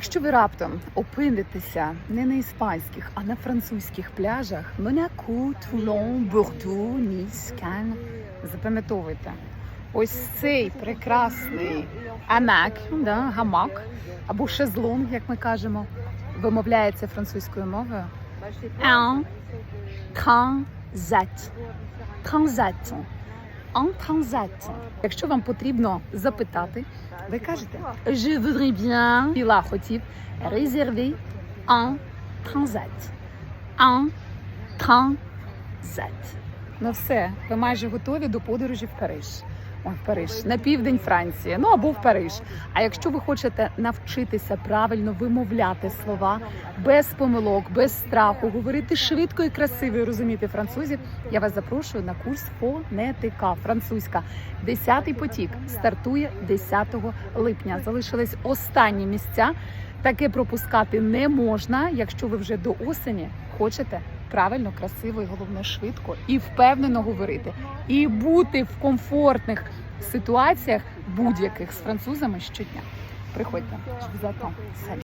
Якщо ви раптом опинитеся не на іспанських, а на французьких пляжах Монако, Тулон, Бордо, Ніс, Кан, запам'ятовуйте, ось цей прекрасний амак, да, гамак або шезлонг, як ми кажемо, вимовляється французькою мовою. Un transat. Transat. Transat. Якщо вам потрібно запитати, ви кажете Je voudrais bien, Біла хотів, réserver en transat. «En transat. Ну все, ви майже готові до подорожі в Париж. Ой, в Париж, на південь Франції, ну або в Париж. А якщо ви хочете навчитися правильно вимовляти слова без помилок, без страху, говорити швидко і красиво і розуміти французів, я вас запрошую на курс фонетика французька. Десятий потік стартує 10 липня. Залишились останні місця. Таке пропускати не можна, якщо ви вже до осені хочете правильно, красиво і головне швидко і впевнено говорити, і бути в комфортних ситуаціях будь-яких з французами щодня. Приходьте, за то.